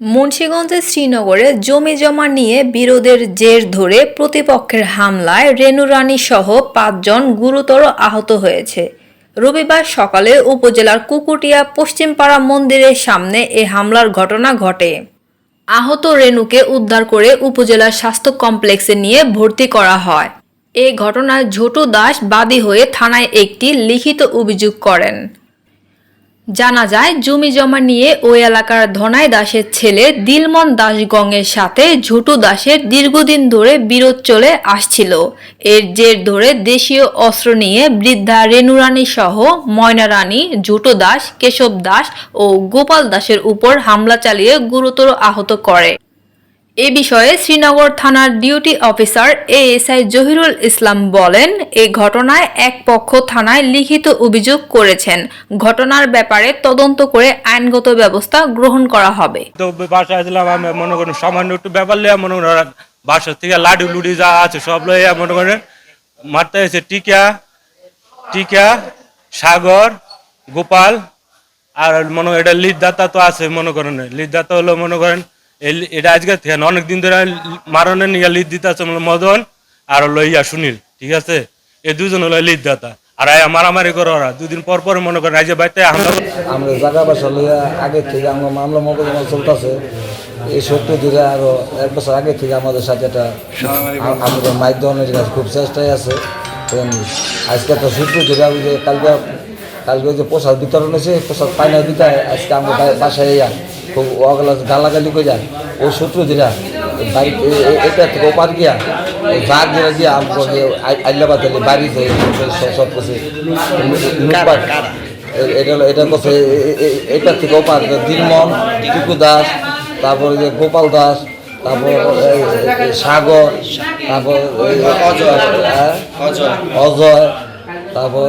মুন্সিগঞ্জের শ্রীনগরে জমি জমা নিয়ে বিরোধের জের ধরে প্রতিপক্ষের হামলায় রেনু রানী সহ পাঁচজন গুরুতর আহত হয়েছে। রবিবার সকালে উপজেলার কুকুটিয়া পশ্চিমপাড়া মন্দিরের সামনে এ হামলার ঘটনা ঘটে। আহত রেনুকে উদ্ধার করে উপজেলার স্বাস্থ্য কমপ্লেক্সে নিয়ে ভর্তি করা হয়। এ ঘটনায় ঝোটু দাস বাদী হয়ে থানায় একটি লিখিত অভিযোগ করেন। জানা যায়, জমি জমা নিয়ে ওই এলাকার ধনাই দাসের ছেলে দিলমন দাসগঙ্গের সাথে ঝুটু দাসের দীর্ঘদিন ধরে বিরোধ চলে আসছিল। এর জের ধরে দেশীয় অস্ত্র নিয়ে বৃদ্ধা রেণু রানী সহ ময়না রানী, ঝুটু দাস, কেশব দাস ও গোপাল দাসের উপর হামলা চালিয়ে গুরুতর আহত করে। এ বিষয়ে শ্রীনগর থানার duty officer ASI Zahirul Islam বলেন, এ ঘটনায় এক পক্ষ থানায় লিখিত অভিযোগ করেছেন। ঘটনার ব্যাপারে তদন্ত করে আইনগত ব্যবস্থা গ্রহণ করা হবে। বাসায় আমি মনে করেন সামান্য একটু ব্যাপার লিয়া মনে করেন ওরা বাসা থেকে লাডু লুডি যা আছে সব লইয়া মনে করেন, মারতে হয়েছে টিকা টিকা, সাগর, গোপাল, আর মনে এটা লিড তো আছে মনে করেন। লিড হলো মনে করেন এটা আজকে থেকে অনেক দিন ধরে মারণের নিয়ে লিড দিতে আছে মদন আর হলো ইয়া সুনীল, ঠিক আছে? এই দুজন হলো লিড দাতা। আর আয়া মারামারি করে ওরা। দুদিন পর পর মনে করেন আজকে বাড়িতে হামলা আমরা জায়গা বাসা লইয়া আগে থেকে আমরা মামলা মোকদ্দমা চলতেছে। এই সত্য ধরে আরও এক বছর আগে থেকে আমাদের সাথে এটা আমাদের মাধ্যমের কাছে খুব চেষ্টায় আছে। আজকে তো সূত্র ধরে আমি যে কালকে কালকে যে প্রসাদ বিতরণ হয়েছে, প্রসাদ পাইনা দিতে আজকে আমরা বাসায় খুব ওগুলো গালাগালি করে যায় বাড়ি এ- এ- এটা থেকে ওপার গিয়া জাগ ধরে গিয়া আমাকে আইলাবাদ বাড়িতে সব কিছু এটা এটা করছে এ- এটা থেকে ওপার দিলমন টিকু দাস তারপর যে গোপাল দাস তারপর সাগর তারপর হ্যাঁ? অজয় তারপর